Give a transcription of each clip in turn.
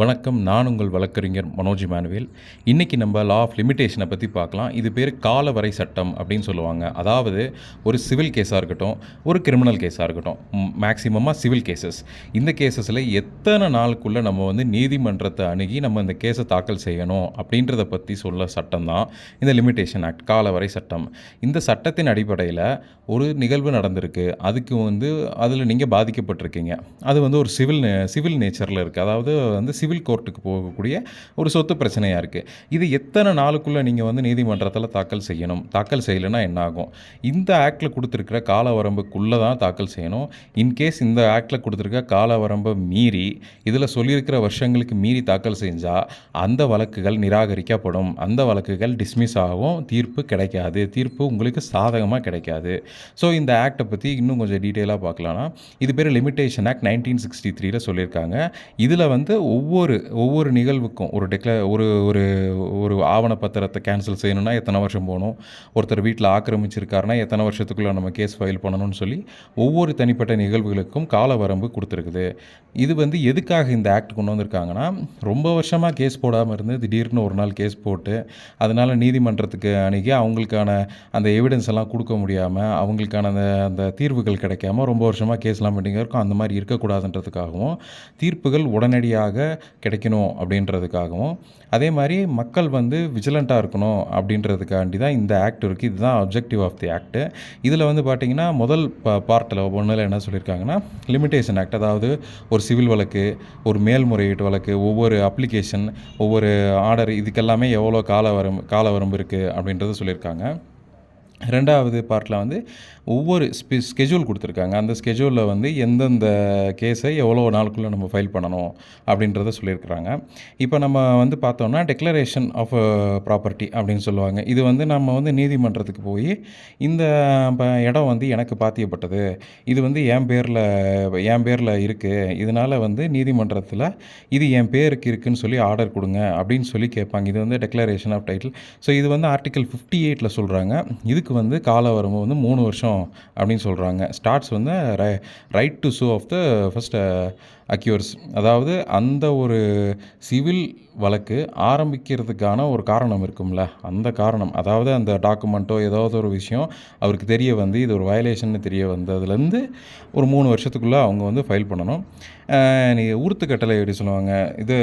வணக்கம் நான் உங்கள் வழக்கறிஞர் மனோஜ் மானுவேல் இன்றைக்கி நம்ம லா ஆஃப் லிமிட்டேஷனை பற்றி பார்க்கலாம். இது பேர் காலவரை சட்டம் அப்படின்னு சொல்லுவாங்க. அதாவது ஒரு சிவில் கேஸாக இருக்கட்டும் ஒரு கிரிமினல் கேஸாக இருக்கட்டும் மேக்ஸிமமாக சிவில் கேசஸ் இந்த கேசஸில் எத்தனை நாளுக்குள்ளே நம்ம வந்து நீதிமன்றத்தை அணுகி நம்ம இந்த கேஸை தாக்கல் செய்யணும் அப்படின்றத பற்றி சொல்ல சட்டம் தான் இந்த லிமிட்டேஷன் ஆக்ட் காலவரை சட்டம். இந்த சட்டத்தின் அடிப்படையில் ஒரு நிகழ்வு நடந்திருக்கு. அதுக்கு வந்து அதில் நீங்கள் பாதிக்கப்பட்டிருக்கீங்க. அது வந்து ஒரு சிவில் சிவில் நேச்சரில் இருக்குது அதாவது வந்து சிவில் கோர்ட்டுக்கு போகக்கூடிய ஒரு சொத்து பிரச்சனையாக இருக்குது இது எத்தனை நாளுக்குள்ளே நீங்கள் வந்து நீதிமன்றத்தில் தாக்கல் செய்யணும்? தாக்கல் செய்யலைன்னா என்ன ஆகும் இந்த ஆக்டில் கொடுத்துருக்கிற கால வரம்புக்குள்ளே தான் தாக்கல் செய்யணும். இன்கேஸ் இந்த ஆக்டில் கொடுத்துருக்க கால வரம்பை மீறி இதில் சொல்லியிருக்கிற வருஷங்களுக்கு மீறி தாக்கல் செஞ்சால் அந்த வழக்குகள் நிராகரிக்கப்படும். அந்த வழக்குகள் டிஸ்மிஸ் ஆகும் தீர்ப்பு கிடைக்காது. தீர்ப்பு உங்களுக்கு சாதகமாக கிடைக்காது. ஸோ இந்த ஆக்டை பற்றி இன்னும் கொஞ்சம் டீட்டெயிலாக பார்க்கலாம்னா இது பேர் லிமிட்டேஷன் ஆக்ட் நைன்டீன் சிக்ஸ்டி த்ரீல சொல்லியிருக்காங்க. இதில் வந்து ஒவ்வொரு ஒவ்வொரு ஒவ்வொரு நிகழ்வுக்கும் ஒரு டெக்ல ஒரு ஒரு ஒரு ஆவணப்பத்திரத்தை கேன்சல் செய்யணும்னா எத்தனை வருஷம் போகணும்? ஒருத்தர் வீட்டில் ஆக்கிரமிச்சிருக்காருன்னா எத்தனை வருஷத்துக்குள்ளே நம்ம கேஸ் ஃபைல் பண்ணணும்னு சொல்லி ஒவ்வொரு தனிப்பட்ட நிகழ்வுகளுக்கும் கால வரம்பு கொடுத்துருக்குது. இது வந்து எதுக்காக இந்த ஆக்ட் கொண்டு வந்திருக்காங்கன்னா ரொம்ப வருஷமாக கேஸ் போடாமல் இருந்து திடீர்னு ஒரு நாள் கேஸ் போட்டு அதனால் நீதிமன்றத்துக்கு அணுகி அவங்களுக்கான அந்த எவிடன்ஸ் எல்லாம் கொடுக்க முடியாமல் அவங்களுக்கான அந்த அந்த தீர்வுகள் கிடைக்காம ரொம்ப வருஷமாக கேஸ்லாம் பெண்டிங்காக இருக்கும். அந்த மாதிரி இருக்கக்கூடாதுன்றதுக்காகவும் தீர்ப்புகள் உடனடியாக கிடைக்கணும் அப்படின்றதுக்காகவும். அதே மாதிரி மக்கள் வந்து விஜிலண்ட்டாக இருக்கணும் அப்படின்றதுக்காண்டி தான் இந்த ஆக்ட் இருக்குது இதுதான் அப்ஜெக்டிவ் ஆஃப் தி ஆக்ட் இதில் வந்து பார்த்திங்கன்னா முதல் ப பார்ட்டில் ஒன்றில் என்ன சொல்லியிருக்காங்கன்னா லிமிட்டேஷன் ஆக்ட் அதாவது ஒரு சிவில் வழக்கு ஒரு மேல்முறையீட்டு வழக்கு ஒவ்வொரு அப்ளிகேஷன் ஒவ்வொரு ஆர்டர் இதுக்கெல்லாமே எவ்வளோ கால வரம்பு கால வரம்பு இருக்குது அப்படின்றத சொல்லியிருக்காங்க ரெண்டாவது பார்ட்டில் வந்து ஒவ்வொரு ஸ்பி ஸ்கெட்யூல் கொடுத்துருக்காங்க. அந்த ஸ்கெட்யூலில் வந்து எந்தெந்த கேஸை எவ்வளோ நாளுக்குள்ளே நம்ம ஃபைல் பண்ணணும் அப்படின்றத சொல்லியிருக்கிறாங்க. இப்போ நம்ம வந்து பார்த்தோம்னா டெக்ளரேஷன் ஆஃப் ப்ராப்பர்ட்டி அப்படின்னு சொல்லுவாங்க. இது வந்து நம்ம வந்து நீதிமன்றத்துக்கு போய் இந்த இடம் வந்து எனக்கு பாத்தியப்பட்டது. இது வந்து என் பேரில் என் பேரில் இருக்குது இதனால் வந்து நீதிமன்றத்தில் இது என் பேருக்கு இருக்குதுன்னு சொல்லி ஆர்டர் கொடுங்க அப்படின்னு சொல்லி கேட்பாங்க. இது வந்து டெக்ளரேஷன் ஆஃப் டைட்டில் ஸோ இது வந்து ஆர்டிக்கல் ஃபிஃப்டி எயிட்டில் சொல்கிறாங்க இதுக்கு வந்து கால வரம்பு வந்து மூணு வருஷம் அப்படின்னு சொல்கிறாங்க ஸ்டார்ட்ஸ் வந்து ரை right to sue of the first accrues அதாவது அந்த ஒரு சிவில் வழக்கு ஆரம்பிக்கிறதுக்கான ஒரு காரணம் இருக்கும்ல. அந்த காரணம் அதாவது அந்த டாக்குமெண்ட்டோ ஏதாவது ஒரு விஷயம் அவருக்கு தெரிய வந்து இது ஒரு வயலேஷன்னு தெரிய வந்ததுலேருந்து ஒரு மூணு வருஷத்துக்குள்ளே அவங்க வந்து ஃபைல் பண்ணணும். நீங்கள் நீ ஊர்த்து கட்டளை எப்படி சொல்லுவாங்க? இது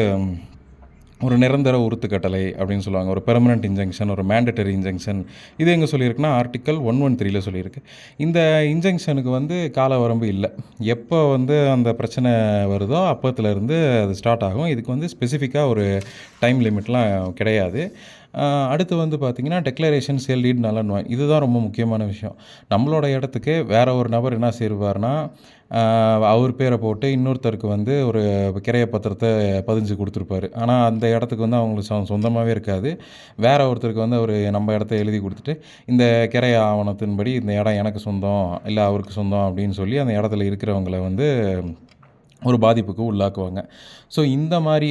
ஒரு நிரந்தர உறுத்துக்கட்டளை அப்படின்னு சொல்லுவாங்க. ஒரு பெர்மனன்ட் இன்ஜெக்ஷன் ஒரு மேண்டட்டரி இன்ஜெக்ஷன் இது எங்கே சொல்லியிருக்குன்னா ஆர்டிக்கல் ஒன் ஒன் த்ரீல சொல்லியிருக்கு. இந்த இன்ஜெக்ஷனுக்கு வந்து கால வரம்பு இல்லை. எப்போ வந்து அந்த பிரச்சனை வருதோ அப்போத்துலேருந்து அது ஸ்டார்ட் ஆகும். இதுக்கு வந்து ஸ்பெசிஃபிக்காக ஒரு டைம் லிமிட்லாம் கிடையாது. அடுத்து வந்து பார்த்திங்கன்னா டெக்ளரேஷன் சேல் லீட் நலன்வாய் இதுதான் ரொம்ப முக்கியமான விஷயம். நம்மளோட இடத்துக்கு வேற ஒரு நபர் என்ன செய்வார்னா அவர் பேரை போட்டு இன்னொருத்தருக்கு வந்து ஒரு கிரைய பத்திரத்தை பதிஞ்சு கொடுத்துருப்பாரு. ஆனால் அந்த இடத்துக்கு வந்து அவங்களுக்கு சொ சொந்தமாகவே இருக்காது. வேற ஒருத்தருக்கு வந்து அவர் நம்ம இடத்த எழுதி கொடுத்துட்டு இந்த கிரைய ஆவணத்தின்படி இந்த இடம் எனக்கு சொந்தம் இல்லை அவருக்கு சொந்தம் அப்படின்னு சொல்லி அந்த இடத்துல இருக்கிறவங்கள வந்து ஒரு பாதிப்புக்கு உள்ளாக்குவாங்க. ஸோ இந்த மாதிரி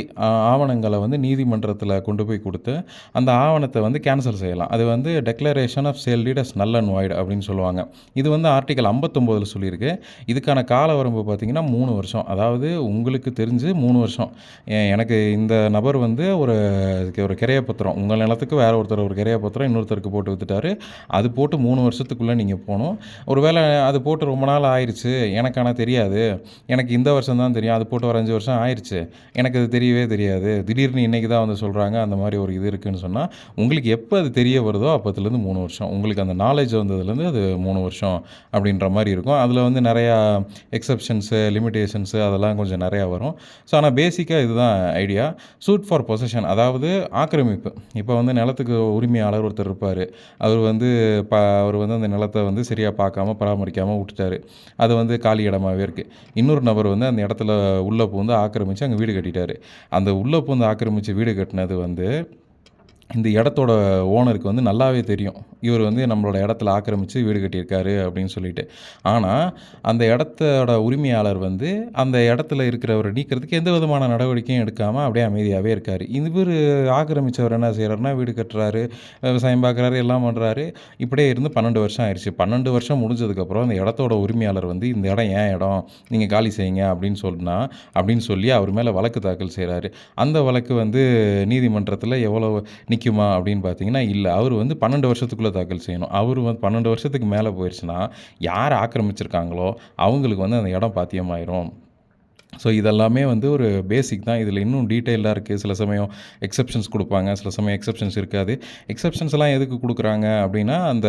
ஆவணங்களை வந்து நீதிமன்றத்தில் கொண்டு போய் கொடுத்து அந்த ஆவணத்தை வந்து கேன்சல் செய்யலாம். அது வந்து declaration of sale deed as null and void அப்படின்னு சொல்லுவாங்க. இது வந்து ஆர்டிகல் ஐம்பத்தொம்போதில் சொல்லியிருக்கு. இதுக்கான கால வரம்பு பார்த்திங்கன்னா மூணு வருஷம். அதாவது உங்களுக்கு தெரிஞ்சு மூணு வருஷம். எனக்கு இந்த நபர் வந்து ஒரு ஒரு கிரைய பத்திரம் உங்கள் நிலத்துக்கு வேறு ஒருத்தர் ஒரு கிரைய பத்திரம் இன்னொருத்தருக்கு போட்டு வித்துட்டாரு. அது போட்டு மூணு வருஷத்துக்குள்ளே நீங்கள் போகணும். ஒருவேளை அது போட்டு ரொம்ப நாள் ஆயிடுச்சு எனக்கு ஆனால் தெரியாது. எனக்கு இந்த வருஷம் தான் தெரியும். அது போட்டு ஒரு அஞ்சு வருஷம் ஆயிடுச்சு எனக்கு அது தெரியவே தெரியாது. திடீர்னு இன்றைக்கி தான் வந்து சொல்கிறாங்க அந்த மாதிரி ஒரு இது இருக்குன்னு சொன்னால் உங்களுக்கு எப்போ அது தெரிய வருதோ அப்போத்துலேருந்து மூணு வருஷம். உங்களுக்கு அந்த நாலேஜ் வந்ததுலேருந்து அது மூணு வருஷம் அப்படின்ற மாதிரி இருக்கும். அதில் வந்து நிறையா எக்ஸப்ஷன்ஸு லிமிட்டேஷன்ஸு அதெல்லாம் கொஞ்சம் நிறையா வரும். ஸோ ஆனால் பேசிக்காக இதுதான் ஐடியா சூட் ஃபார் பொசஷன் அதாவது ஆக்கிரமிப்பு. இப்போ வந்து நிலத்துக்கு உரிமையாளர் ஒருத்தர் இருப்பார். அவர் வந்து ப அவர் வந்து அந்த நிலத்தை வந்து சரியாக பார்க்காம பராமரிக்காமல் விட்டுட்டாரு. அது வந்து காலி இடமாவே இருக்குது இன்னொரு நபர் வந்து அந்த இடத்துல உள்ளே பூந்து ஆக்கிரமித்து அங்கே வீடு கட்டிட்டார். அந்த உள்ளே பூந்து ஆக்கிரமித்து வீடு கட்டினது வந்து இந்த இடத்தோட ஓனருக்கு வந்து நல்லாவே தெரியும். இவர் வந்து நம்மளோட இடத்துல ஆக்கிரமித்து வீடு கட்டியிருக்காரு அப்படின்னு சொல்லிட்டு. ஆனால் அந்த இடத்தோட உரிமையாளர் வந்து அந்த இடத்துல இருக்கிறவரை நீக்கிறதுக்கு எந்த விதமான நடவடிக்கையும் எடுக்காமல் அப்படியே அமைதியாகவே இருக்கார். இவர் ஆக்கிரமித்தவர் என்ன செய்கிறாருன்னா வீடு கட்டுறாரு விவசாயம் பார்க்குறாரு எல்லாம் பண்ணுறாரு இப்படியே இருந்து பன்னெண்டு வருஷம் ஆயிடுச்சு. பன்னெண்டு வருஷம் முடிஞ்சதுக்கப்புறம் அந்த இடத்தோட உரிமையாளர் வந்து இந்த இடம் ஏன் இடம்? நீங்கள் காலி செய்யுங்க அப்படின்னு சொன்னா அப்படின்னு சொல்லி அவர் மேலே வழக்கு தாக்கல் செய்கிறாரு அந்த வழக்கு வந்து நீதிமன்றத்தில் எவ்வளோ நிற்குமா அப்படின்னு பார்த்தீங்கன்னா இல்லை. அவர் வந்து பன்னெண்டு வருஷத்துக்குள்ளே தாக்கல் செய்யணும். அவர் வந்து பன்னெண்டு வருஷத்துக்கு மேலே போயிடுச்சுன்னா யார் ஆக்கிரமிச்சிருக்காங்களோ அவங்களுக்கு வந்து அந்த இடம் பாத்தியமாயிரும். ஸோ இதெல்லாமே வந்து ஒரு பேசிக் தான். இதில் இன்னும் டீட்டெயிலாக இருக்குது சில சமயம் எக்ஸப்ஷன்ஸ் கொடுப்பாங்க. சில சமயம் எக்ஸப்ஷன்ஸ் இருக்காது. எக்ஸப்ஷன்ஸ் எல்லாம் எதுக்கு கொடுக்குறாங்க அப்படின்னா அந்த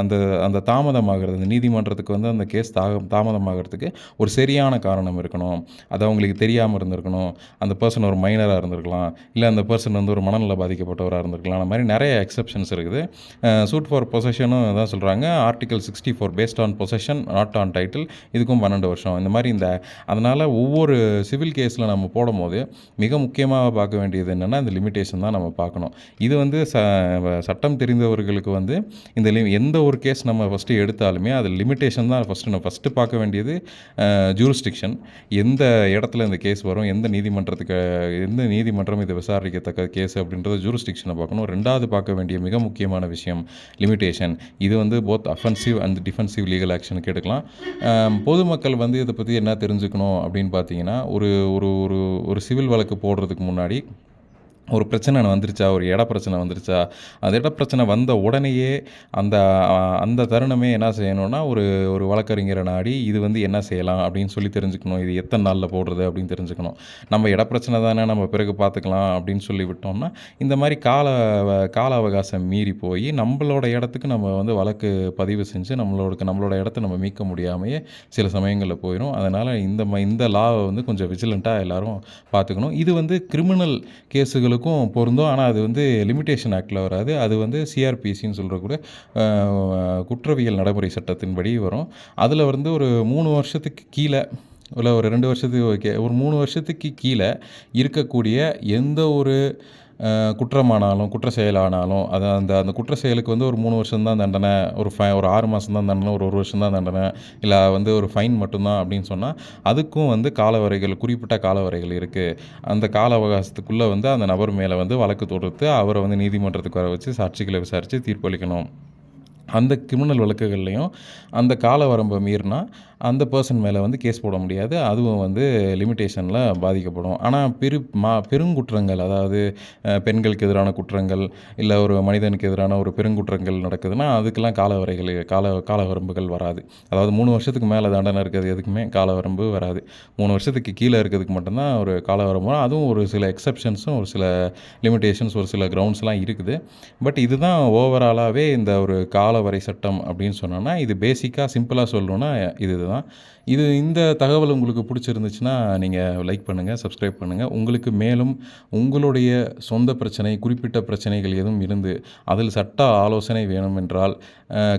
அந்த அந்த தாமதமாகிறது அந்த நீதிமன்றத்துக்கு வந்து அந்த கேஸ் தா தாமதமாகிறதுக்கு ஒரு சரியான காரணம் இருக்கணும். அது அவங்களுக்கு தெரியாமல் இருந்திருக்கணும். அந்த பர்சன் ஒரு மைனராக இருந்திருக்கலாம். இல்லை அந்த பர்சன் வந்து ஒரு மனநல பாதிக்கப்பட்டவராக இருந்திருக்கலாம். அந்த மாதிரி நிறைய எக்ஸப்ஷன்ஸ் இருக்குது. சூட் ஃபார் பொசஷனும் தான் சொல்கிறாங்க article sixty four based on possession not on title இதுக்கும் பன்னெண்டு வருஷம். இந்த மாதிரி இந்த அதனால் ஒவ்வொரு ஒவ்வொரு சிவில் கேஸில் நம்ம போடும்போது மிக முக்கியமாக பார்க்க வேண்டியது என்னென்னா இந்த லிமிட்டேஷன் தான் நம்ம பார்க்கணும். இது வந்து ச சட்டம் தெரிந்தவர்களுக்கு வந்து இந்த லி எந்த ஒரு கேஸ் நம்ம ஃபஸ்ட்டு எடுத்தாலுமே அது லிமிட்டேஷன் தான் ஃபஸ்ட்டு நம்ம ஃபஸ்ட்டு பார்க்க வேண்டியது ஜூரிஸ்டிக்ஷன் எந்த இடத்துல இந்த கேஸ் வரும் எந்த நீதிமன்றத்துக்கு எந்த நீதிமன்றம் இதை விசாரிக்கத்தக்க கேஸ் அப்படின்றத ஜூரிஸ்டிக்ஷனை பார்க்கணும். ரெண்டாவது பார்க்க வேண்டிய மிக முக்கியமான விஷயம் லிமிட்டேஷன் இது வந்து both offensive and defensive legal ஆக்ஷனுக்கு எடுக்கலாம். பொதுமக்கள் வந்து இதை பற்றி என்ன தெரிஞ்சுக்கணும் அப்படின்னு பார்த்து பார்த்தீங்கன்னா ஒரு ஒரு ஒரு ஒரு சிவில் வழக்கு போடுறதுக்கு முன்னாடி ஒரு பிரச்சனை வந்துருச்சா ஒரு இட பிரச்சனை வந்துருச்சா அந்த இட பிரச்சனை வந்த உடனேயே அந்த அந்த தருணமே என்ன செய்யணும்னா ஒரு ஒரு வழக்கறிஞரை நாடி இது வந்து என்ன செய்யலாம் அப்படின்னு சொல்லி தெரிஞ்சுக்கணும். இது எத்தனை நாளில் போடுறது அப்படின்னு தெரிஞ்சுக்கணும். நம்ம இட பிரச்சனை தானே நம்ம பிறகு பார்த்துக்கலாம் அப்படின்னு சொல்லி விட்டோம்னா இந்த மாதிரி கால கால அவகாசம் மீறி போய் நம்மளோட இடத்துக்கு நம்ம வந்து வழக்கு பதிவு செஞ்சு நம்மளோட நம்மளோட இடத்த நம்ம மீட்க முடியாமையே சில சமயங்களில் போயிடும் அதனால் இந்த இந்த லாவை வந்து கொஞ்சம் விஜிலண்ட்டாக எல்லோரும் பார்த்துக்கணும். இது வந்து கிரிமினல் கேஸுகளுக்கு அவங்களுக்கும் பொருந்தும். ஆனால் அது வந்து லிமிட்டேஷன் ஆக்டில் வராது. அது வந்து சிஆர்பிசின்னு சொல்கிற கூட குற்றவியல் நடைமுறை சட்டத்தின்படி வரும். அதில் வந்து ஒரு மூணு வருஷத்துக்கு கீழே இல்லை ஒரு ரெண்டு வருஷத்துக்கு ஓகே ஒரு மூணு வருஷத்துக்கு கீழே இருக்கக்கூடிய எந்த ஒரு குற்றமானாலும் குற்ற செயலானாலும் அது அந்த அந்த குற்ற செயலுக்கு வந்து ஒரு மூணு வருஷம் தான் தண்டனை ஒரு ஃபை ஒரு ஆறு மாதம் தான் தண்டனை ஒரு ஒரு வருஷம் தான் தண்டனை இல்லை வந்து ஒரு ஃபைன் மட்டும்தான் அப்படின்னு சொன்னால் அதுக்கும் வந்து காலவரைகள் குறிப்பிட்ட காலவரைகள் இருக்குது அந்த கால அவகாசத்துக்குள்ளே வந்து அந்த நபர் மேலே வந்து வழக்கு தொடுத்து அவரை வந்து நீதிமன்றத்துக்கு வர வச்சு சாட்சிகளை விசாரித்து தீர்ப்பளிக்கணும். அந்த கிரிமினல் வழக்குகள்லையும் அந்த கால வரம்பை மீறினா அந்த பர்சன் மேலே வந்து கேஸ் போட முடியாது. அதுவும் வந்து லிமிட்டேஷனில் பாதிக்கப்படும். ஆனால் பெரு மா பெருங்குற்றங்கள் அதாவது பெண்களுக்கு எதிரான குற்றங்கள் இல்லை ஒரு மனிதனுக்கு எதிரான ஒரு பெருங்குற்றங்கள் நடக்குதுன்னா அதுக்கெல்லாம் கால வரைகள் கால கால வரம்புகள் வராது. அதாவது மூணு வருஷத்துக்கு மேலே தண்டனை இருக்கிறது எதுக்குமே கால வரம்பு வராது. மூணு வருஷத்துக்கு கீழே இருக்கிறதுக்கு மட்டும்தான் ஒரு கால வரம்பு அதுவும் ஒரு சில எக்ஸப்ஷன்ஸும் ஒரு சில லிமிட்டேஷன்ஸ் ஒரு சில கிரவுண்ட்ஸ்லாம் இருக்குது. பட் இதுதான் ஓவராலாகவே இந்த ஒரு கால வரை சட்டம் அப்படின்னு சொன்னோன்னா இது பேசிக்காக சிம்பிளாக சொல்லணுன்னா இது தான் இது இந்த தகவல் உங்களுக்கு பிடிச்சிருந்துச்சுன்னா நீங்கள் லைக் பண்ணுங்கள் சப்ஸ்கிரைப் பண்ணுங்கள் உங்களுக்கு மேலும் உங்களுடைய சொந்த பிரச்சனை குறிப்பிட்ட பிரச்சனைகள் எதுவும் இருந்து அதில் சட்ட ஆலோசனை வேணும் என்றால்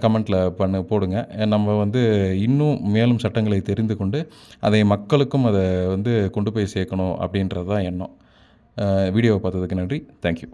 கமெண்ட்டில் பண்ணு போடுங்க. நம்ம வந்து இன்னும் மேலும் சட்டங்களை தெரிந்து கொண்டு அதை மக்களுக்கும் அதை வந்து கொண்டு போய் சேர்க்கணும் அப்படின்றது தான் எண்ணம் வீடியோவை பார்த்ததுக்கு நன்றி. தேங்க்யூ